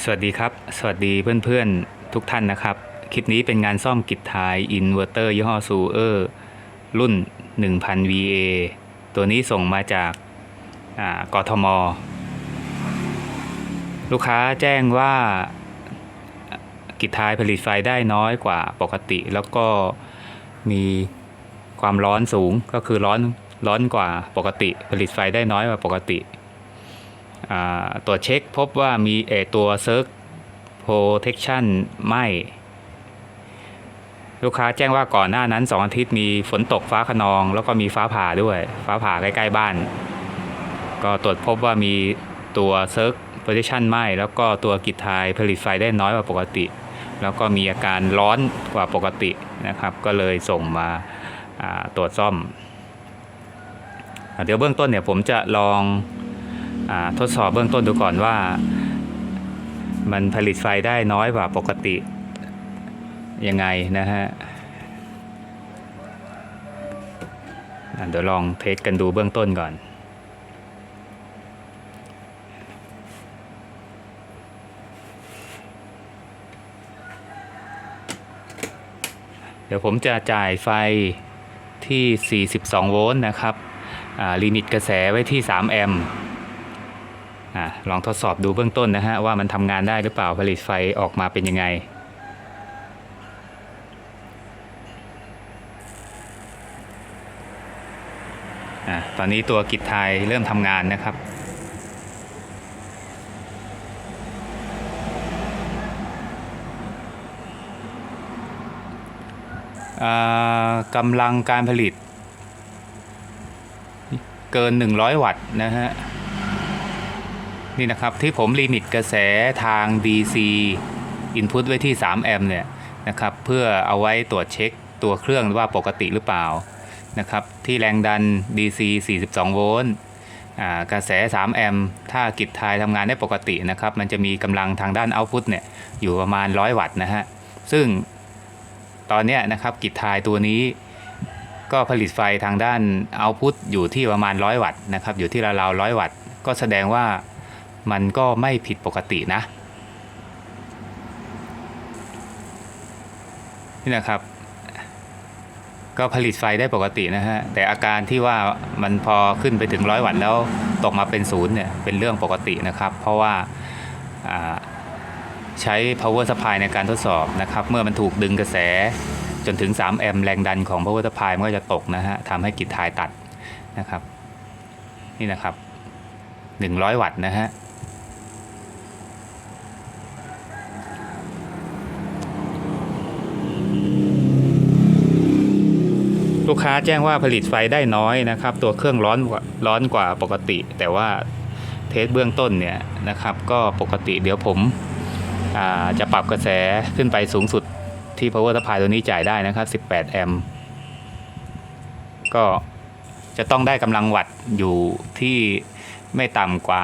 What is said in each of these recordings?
สวัสดีครับ สวัสดีเพื่อนๆทุกท่านนะครับ คลิปนี้เป็นงานซ่อมกิจทายอินเวอร์เตอร์ยี่ห้อซูเออร์รุ่น 1000 VA ตัวนี้ส่งมาจากกทม ลูกค้าแจ้งว่ากิจทายผลิตไฟได้น้อยกว่าปกติ แล้วก็มีความร้อนสูงก็คือร้อนร้อนกว่าปกติ ผลิตไฟได้น้อยกว่าปกติ ตรวจเช็คพบว่ามีเอตัว Circ Protection ไหมลูกค้าแจ้งว่าก่อนหน้านั้น 2 อาทิตย์มีฝนตกฟ้าขนอง แล้วก็มีฟ้าผ่าด้วย ฟ้าผ่าใกล้ ๆ บ้าน ก็ตรวจพบว่ามีตัว Circ Protection ไหมแล้วก็ตัวกิจทายผลิตไฟได้น้อยกว่าปกติ แล้วก็มีอาการร้อนกว่าปกตินะครับ ก็เลยส่งมาตรวจซ่อม เดี๋ยวเบื้องต้นเนี่ยผมจะลอง ทดสอบเบื้องต้นดูก่อนว่า มันผลิตไฟได้น้อยกว่าปกติยังไงนะฮะเดี๋ยวลองเทสกันดูเบื้องต้นก่อนเดี๋ยวผมจะจ่ายไฟที่ 42 โวลต์นะครับลิมิตกระแสไว้ที่ 3 แอมป์ อลองทดสอบดูเบื้องต้นนะฮะว่ามันทำงานได้หรือเปล่าผลิตไฟออกมาเป็นยังไง ตอนนี้ตัวกิจไทยเริ่มทำงานนะครับกำลังการผลิตเกิน 100 วัตต์นะฮะ นี่นะครับที่ผมลิมิตกระแสทาง DC Input ไว้ที่ 3 แอมป์เนี่ยนะครับเพื่อเอาไว้ตรวจเช็คตัวเครื่องว่าปกติหรือเปล่านะครับที่แรงดัน DC 42 โวลต์กระแส 3 แอมป์ถ้ากิจทายทำงานได้ปกตินะครับมันจะมีกำลังทางด้าน Output เนี่ยอยู่ประมาณ 100 วัตต์นะฮะซึ่งตอนนี้นะครับกิจทายตัวนี้ก็ผลิตไฟทางด้าน Output อยู่ที่ประมาณ 100 วัตต์นะครับอยู่ที่ราวๆ100 วัตต์ ก็แสดงว่า มันก็ไม่ผิดปกตินะ นี่นะครับ ก็ผลิตไฟได้ปกตินะฮะ แต่อาการที่ว่ามันพอขึ้นไปถึงร้อยวัตต์แล้วตกมาเป็นศูนย์เนี่ยเป็นเรื่องปกตินะครับ เพราะว่าาใช้ power supply ในการทดสอบนะครับ เมื่อมันถูกดึงกระแสจนถึง 3 แอมป์แรงดันของ power supply มันก็จะตกนะฮะทำให้กิจทายตัดนะครับ นี่นะครับ 100 วัตต์นะฮะ ลูกค้าแจ้งว่าผลิตไฟได้น้อยนะครับ ตัวเครื่องร้อนร้อนกว่าปกติ แต่ว่าเทสเบื้องต้นเนี่ยนะครับ ก็ปกติเดี๋ยวผมจะปรับกระแสขึ้นไปสูงสุดที่ power supply ตัวนี้จ่ายได้นะครับ 18 แอมป์ก็จะต้องได้กำลังวัตต์อยู่ที่ไม่ต่ำกว่า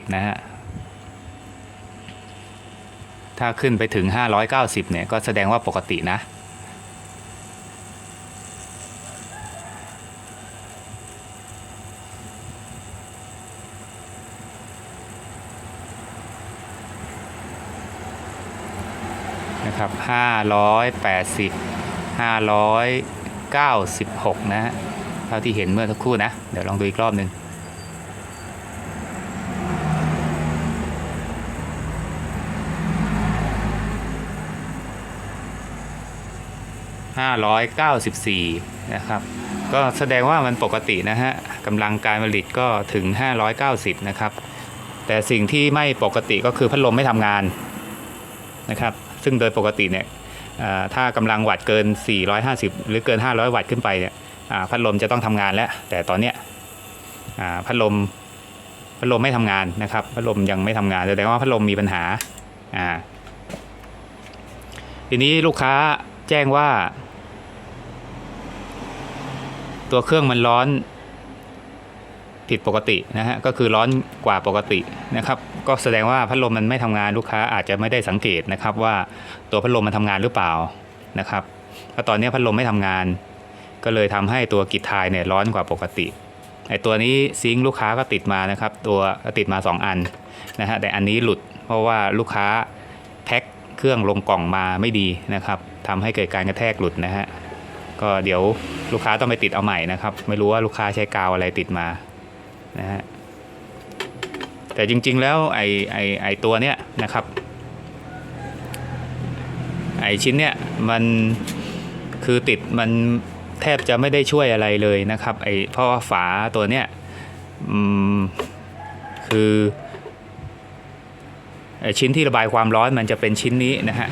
590 นะฮะ ถ้าขึ้นไปถึง 590 เนี่ย ก็แสดงว่าปกตินะ 580 596 นะฮะเท่าที่เห็นเมื่อสักครู่นะ เดี๋ยวลองดูอีกรอบหนึ่งห้าร้อยเก้าสิบสี่นะครับ ก็แสดงว่ามันปกตินะฮะกำลังการผลิตก็ถึงห้าร้อยเก้าสิบนะครับ แต่สิ่งที่ไม่ปกติก็คือพัดลมไม่ทำงาน นะครับ ซึ่งโดยปกติเนี่ยถ้ากำลังวัตต์เกิน 450 หรือเกิน 500 วัตต์ขึ้นไปเนี่ยพัดลมจะต้องทำงานแล้ว แต่ตอนเนี้ยพัดลมพัดลมไม่ทำงานนะครับ พัดลมยังไม่ทำงานแสดงว่าพัดลมมีปัญหาอ่าทีนี้ลูกค้าแจ้งว่า ตัวเครื่องมันร้อน ผิดปกตินะฮะก็คือร้อนกว่าปกตินะครับก็แสดงว่าพัดลมมันไม่ทำงานลูกค้าอาจจะไม่ได้สังเกตนะครับว่าตัวพัดลมมันทำงานหรือเปล่านะครับเพราะตอนนี้พัดลมไม่ทำงาน ก็เลยทำให้ตัวกิจทายเนี่ยร้อนกว่าปกติไอตัวนี้ซิงลูกค้าก็ติดมานะครับตัวติดมา 2 อันนะฮะแต่อันนี้หลุดเพราะว่าลูกค้าแพ็คเครื่องลงกล่องมาไม่ดีนะครับทำให้เกิดการกระแทกหลุดนะฮะก็เดี๋ยวลูกค้าต้องไปติดเอาใหม่นะครับ ไม่รู้ว่าลูกค้าใช้กาวอะไรติดมา นะฮะแต่จริงๆแล้วไอไอไอตัวเนี้ยนะครับ ไอชิ้นเนี้ยมันคือติดมันแทบจะไม่ได้ช่วยอะไรเลยนะครับไอเพราะว่าฝาตัวเนี้ยอืมคือไอชิ้นที่ระบายความร้อนมันจะเป็นชิ้นนี้นะฮะ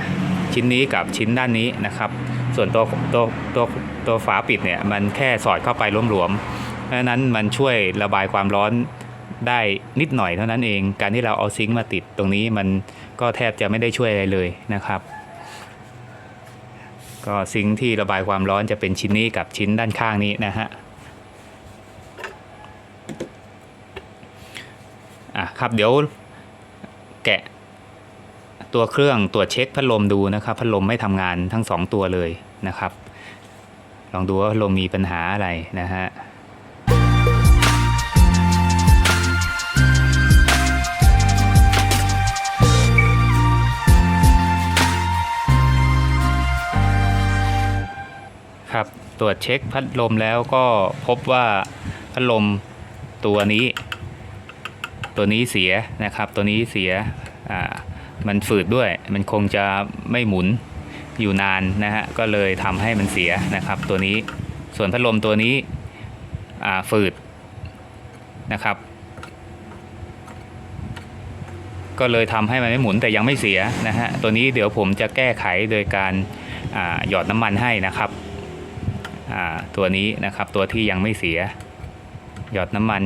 ชิ้นนี้กับชิ้นด้านนี้นะครับ ส่วนตัวตัวตัวตัวฝาปิดเนี่ยมันแค่สอดเข้าไปหลวมๆ เพราะฉะนั้นมันช่วยระบายความร้อนได้นิดหน่อยเท่านั้นเอง การที่เราเอาซิงค์มาติดตรงนี้มันก็แทบจะไม่ได้ช่วยอะไรเลยนะครับ ก็ซิงค์ที่ระบายความร้อนจะเป็นชิ้นนี้กับชิ้นด้านข้างนี้นะฮะอะครับเดี๋ยวแกะตัวเครื่องตรวจเช็คพัดลมดูนะครับ พัดลมไม่ทำงานทั้งสองตัวเลยนะครับ ลองดูว่าพัดลมมีปัญหาอะไรนะฮะ ตรวจเช็คพัดลมแล้วก็พบว่าพัดลมตัวนี้ ตัวนี้เสียนะครับ ตัวนี้เสียอ่ามันฝืดด้วย มันคงจะไม่หมุนอยู่นานนะฮะก็เลยทำให้มันเสียนะครับ ตัวนี้ส่วนพัดลมตัวนี้ฝืดนะครับ ก็เลยทำให้มันไม่หมุนแต่ยังไม่เสียนะฮะตัวนี้เดี๋ยวผมจะแก้ไขโดยการหยอดน้ำมันให้นะครับ ตัวนี้นะครับตัวที่ยังไม่เสีย หยอดน้ำมัน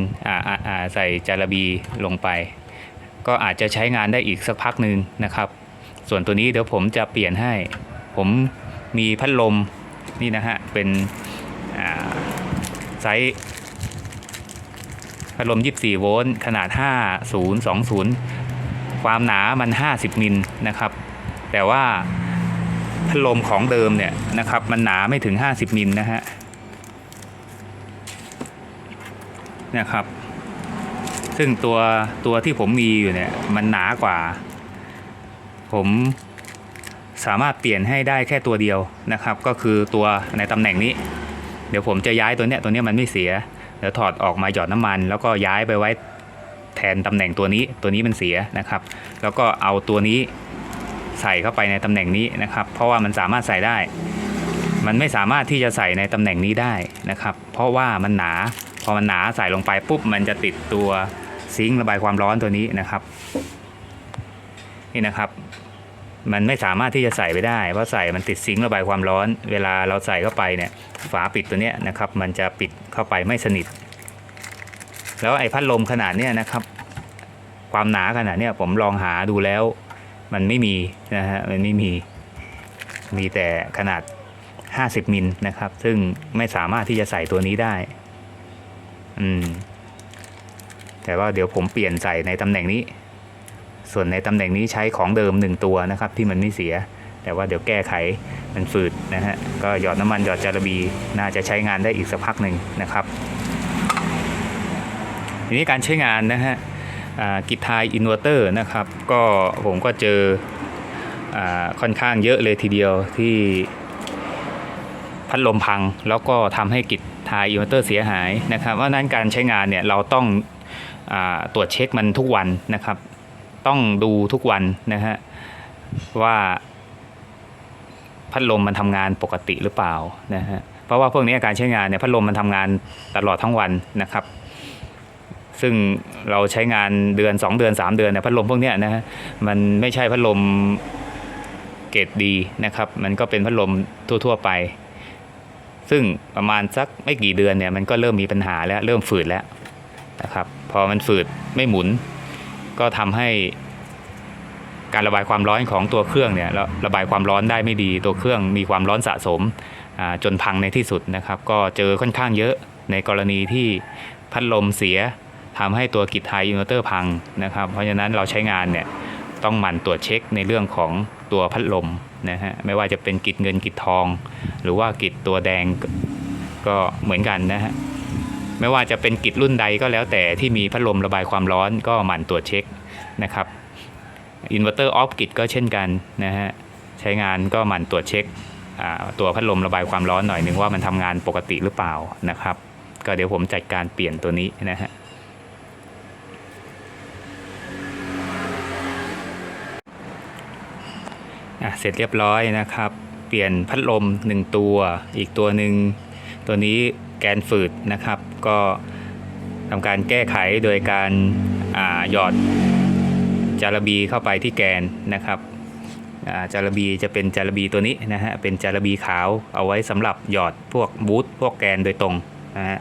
ใส่จาระบีลงไป ก็อาจจะใช้งานได้อีกสักพักหนึ่งนะครับ ส่วนตัวนี้เดี๋ยวผมจะเปลี่ยนให้ ผมมีพัดลมนี่นะฮะเป็นไซส์พัดลม 24 โวลต์ขนาด 5020 ความหนามัน 50 มิลนะครับ แต่ว่า พัดลมของเดิมเนี่ยนะครับ มันหนาไม่ถึง 50มิลนะฮะนะครับ ซึ่งตัวตัวที่ผมมีอยู่เนี่ยมันหนากว่า ผมสามารถเปลี่ยนให้ได้แค่ตัวเดียวนะครับ ก็คือตัวในตำแหน่งนี้ เดี๋ยวผมจะย้ายตัวเนี้ยตัวเนี้ยมันไม่เสียเดี๋ยวถอดออกมาหยอดน้ำมัน แล้วก็ย้ายไปไว้แทนตำแหน่งตัวนี้ตัวนี้มันเสียนะครับ แล้วก็เอาตัวนี้ ใส่เข้าไปในตำแหน่งนี้นะครับ เพราะว่ามันสามารถใส่ได้ มันไม่สามารถที่จะใส่ในตำแหน่งนี้ได้นะครับ เพราะว่ามันหนา พอมันหนาใส่ลงไปปุ๊บมันจะติดตัวซิงค์ระบายความร้อนตัวนี้นะครับนี่นะครับ มันไม่สามารถที่จะใส่ไปได้ เพราะใส่มันติดซิงค์ระบายความร้อน เวลาเราใส่เข้าไปเนี่ย ฝาปิดตัวเนี้ยนะครับ มันจะปิดเข้าไปไม่สนิท แล้วไอ้พัดลมขนาดเนี้ยนะครับ ความหนาขนาดเนี้ยผมลองหาดูแล้ว มันไม่มีนะฮะมันไม่มีมีแต่ขนาด 50มิลนะครับ ซึ่งไม่สามารถที่จะใส่ตัวนี้ได้ อืม แต่ว่าเดี๋ยวผมเปลี่ยนใส่ในตำแหน่งนี้ ส่วนในตำแหน่งนี้ใช้ของเดิมหนึ่งตัวนะครับ ที่มันไม่เสีย แต่ว่าเดี๋ยวแก้ไขมันฝืดนะฮะ ก็หยอดน้ำมันหยอดจาระบีน่าจะใช้งานได้อีกสักพักหนึ่งนะครับ ทีนี้การใช้งานนะฮะ กิจทายอินเวอร์เตอร์นะครับ ก็ผมก็เจออค่อนข้างเยอะเลยทีเดียวที่พัดลมพังแล้วก็ทำให้กิจทายอินเวอร์เตอร์เสียหายนะครับว่าะนั้นการใช้งานเนี่ยเราต้องอตรวจเช็คมันทุกวันนะครับ ต้องดูทุกวันนะฮะว่าพัดลมมันทำงานปกติหรือเปล่านะฮะเพราะว่าพวกนี้การใช้งานเนี่ยพัดลมมันทำงานตลอดทั้งวันนะครับ ซึ่งเราใช้งานเดือน 2 เดือน 3 เดือนเนี่ยพัดลมพวกเนี้ยนะฮะมันไม่ใช่พัดลมเกรดดีนะครับ มันก็เป็นพัดลมทั่ว ๆ ไป ซึ่งประมาณสักไม่กี่เดือนเนี่ยมันก็เริ่มมีปัญหาแล้วเริ่มฝืดแล้วนะครับ พอมันฝืดไม่หมุน ก็ทำให้การระบายความร้อนของตัวเครื่องเนี่ยระระบายความร้อนได้ไม่ดี ตัวเครื่องมีความร้อนสะสมจนพังในที่สุดนะครับ ก็เจอค่อนข้างเยอะในกรณีที่พัดลมเสีย ทำให้ตัวกิจไทยอินเวอร์เตอร์พังนะครับ เพราะฉะนั้นเราใช้งานเนี่ยต้องหมั่นตรวจเช็คในเรื่องของตัวพัดลมนะฮะไม่ว่าจะเป็นกิจเงินกิจทอง หรือว่ากิจตัวแดงก็เหมือนกันนะฮะไม่ว่าจะเป็นกิจรุ่นใดก็แล้วแต่ที่มีพัดลมระบายความร้อนก็หมั่นตรวจเช็คนะครับอินเวอร์เตอร์ออฟกิจก็เช่นกันนะฮะใช้งานก็หมั่นตรวจเช็คตัวพัดลมระบายความร้อนหน่อยหนึ่งว่ามันทำงานปกติหรือเปล่านะครับ ก็เดี๋ยวผมจัดการเปลี่ยนตัวนี้นะฮะ อะเสร็จเรียบร้อยนะครับ เปลี่ยนพัดลม 1 ตัว อีกตัวหนึ่งตัวนี้แกนฝืดนะครับ ก็ทำการแก้ไขโดยการาหยอดจารบีเข้าไปที่แกนนะครับาจารบีจะเป็นจารบีตัวนี้นะฮะ เป็นจารบีขาวเอาไว้สำหรับหยอดพวกบูทพวกแกนโดยตรงนะฮะ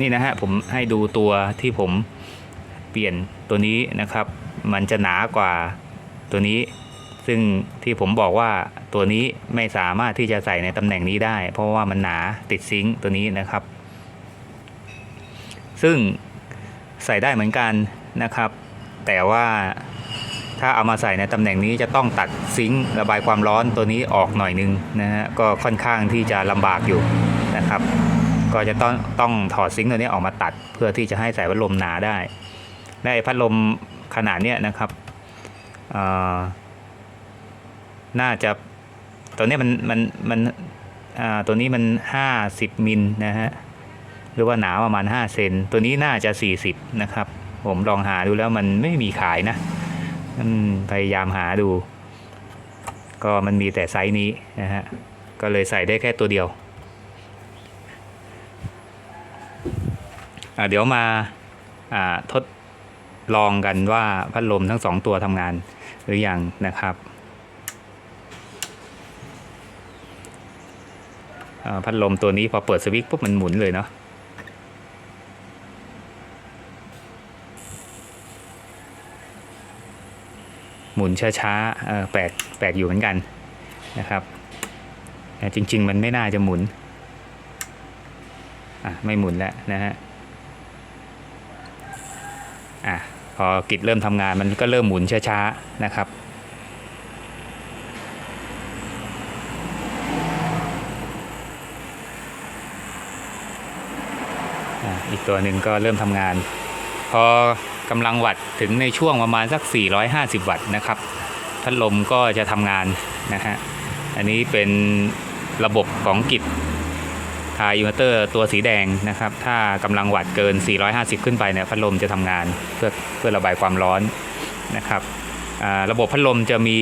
นี่นะฮะผมให้ดูตัวที่ผมเปลี่ยนตัวนี้นะครับ มันจะหนากว่าตัวนี้ ซึ่งที่ผมบอกว่าตัวนี้ไม่สามารถที่จะใส่ในตำแหน่งนี้ได้ เพราะว่ามันหนาติดซิงค์ตัวนี้นะครับ ซึ่งใส่ได้เหมือนกันนะครับ แต่ว่าถ้าเอามาใส่ในตำแหน่งนี้จะต้องตัดซิงค์ระบายความร้อนตัวนี้ออกหน่อยนึงนะฮะก็ค่อนข้างที่จะลำบากอยู่นะครับ ก็จะต้องต้องถอดซิงค์ตัวนี้ออกมาตัด เพื่อที่จะให้ใส่พัดลมหนาได้และไอ้พัดลม ขนาดเนี้ยนะครับน่าจะตัวเนี้ยมันมันมันตัวนี้มัน 50มิลนะฮะหรือว่าหนาประมาณ5เซนตัวนี้น่าจะ 40 นะครับ ผมลองหาดูแล้วมันไม่มีขายนะพยายามหาดู ก็มันมีแต่ไซส์นี้นะฮะก็เลยใส่ได้แค่ตัวเดียวเดี๋ยวมาอ่าทด ลองกันว่าพัดลมทั้งสองตัวทำงานหรือยังนะครับพัดลมตัวนี้พอเปิดสวิตช์ปุ๊บมันหมุนเลยเนาะหมุนช้าๆเออแปลกแปลกอยู่เหมือนกันนะครับแต่จริง ๆ มันไม่น่าจะหมุนอะไม่หมุนแล้วนะฮะ อะพอกิจเริ่มทำงานมันก็เริ่มหมุนช้าๆนะครับอะอีกตัวหนึ่งก็เริ่มทำงาน พอกำลังวัตต์ถึงในช่วงประมาณสัก 450 วัตต์นะครับพัดลมก็จะทำงานนะฮะอันนี้เป็นระบบของกิจายอินเวอร์เตอร์ตัวสีแดงนะครับ ถ้ากำลังวัตต์เกิน 450 ขึ้นไปเนี่ยพัดลมจะทำงานเพื่อเพื่อระบายความร้อนนะครับอ่าระบบพัดลมจะมี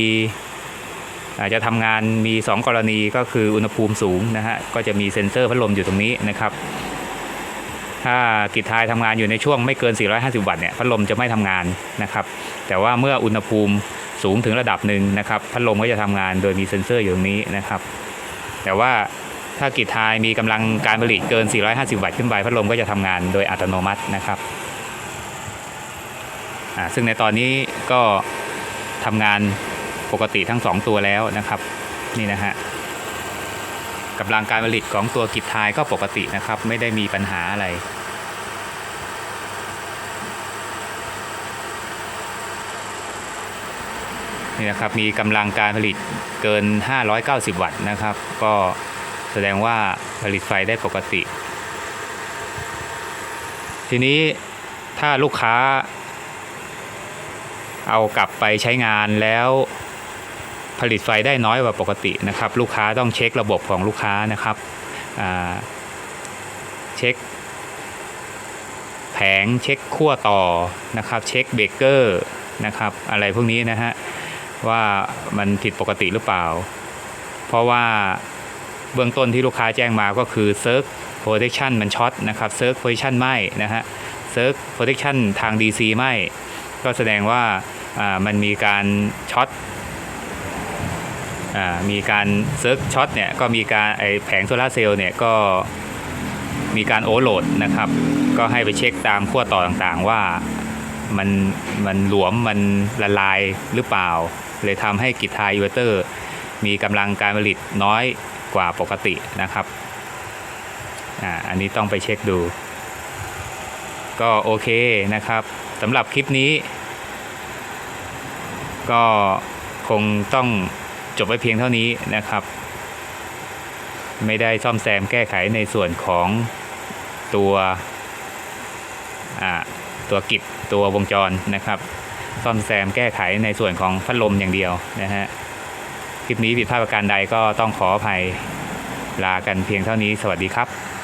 อาจจะทำงานมี 2 กรณีก็คืออุณหภูมิสูงนะฮะก็จะมีเซ็นเซอร์พัดลมอยู่ตรงนี้นะครับ ถ้ากิจทายทำงานอยู่ในช่วงไม่เกิน 450 วัตต์เนี่ยพัดลมจะไม่ทำงานนะครับ แต่ว่าเมื่ออุณหภูมิสูงถึงระดับหนึ่งนะครับพัดลมก็จะทำงานโดยมีเซ็นเซอร์อยู่ตรงนี้นะครับ แต่ว่า ถ้ากิจทายมีกำลังการผลิตเกิน 450 วัตต์ขึ้นไปพัดลมก็จะทำงานโดยอัตโนมัตินะครับซึ่งในตอนนี้ก็ทำงานปกติทั้ง 2 ตัวแล้วนะครับนี่นะฮะกำลังการผลิตของตัวกิจทายก็ปกตินะครับ ไม่ได้มีปัญหาอะไร นี่นะครับมีกำลังการผลิตเกิน 590 วัตต์นะครับ ก็ แสดงว่าผลิตไฟได้ปกติ ทีนี้ถ้าลูกค้า เอากลับไปใช้งานแล้วผลิตไฟได้น้อยกว่าปกตินะครับ ลูกค้าต้องเช็คระบบของลูกค้านะครับเช็ค แผงเช็คขั้วต่อนะครับ เช็คเบเกอร์นะครับ อะไรพวกนี้นะฮะว่ามันผิดปกติหรือเปล่า เพราะว่า เบื้องต้นที่ลูกค้าแจ้งมาก็คือ Circ Protection มันช็อตนะครับ Circ Protection ไหมนะฮะ Circ Protection ทาง DC ไหมก็แสดงว่าามันมีการช็อตอมีการเซิร์ฟช็อตเนี่ยก็มีการไอแผงโซลาเซลล์เนี่ยก็มีการโอเวอร์โหลดนะครับ ก็ให้ไปเช็คตามขั้วต่อต่างๆว่ามันมันหลวมมันละลายหรือเปล่า เลยทำให้กิจทายอิเวอร์เตอร์ มีกำลังการผลิตน้อย กว่าปกตินะครับอ่าอันนี้ต้องไปเช็คดู ก็โอเคนะครับสำหรับคลิปนี้ ก็คงต้องจบไว้เพียงเท่านี้นะครับ ไม่ได้ซ่อมแซมแก้ไขในส่วนของตัวอ่าตัวกิจตัววงจรนะครับ ซ่อมแซมแก้ไขในส่วนของพัดลมอย่างเดียวนะฮะ คลิปนี้ผิดพลาดประการใดก็ต้องขออภัยลากันเพียงเท่านี้สวัสดีครับ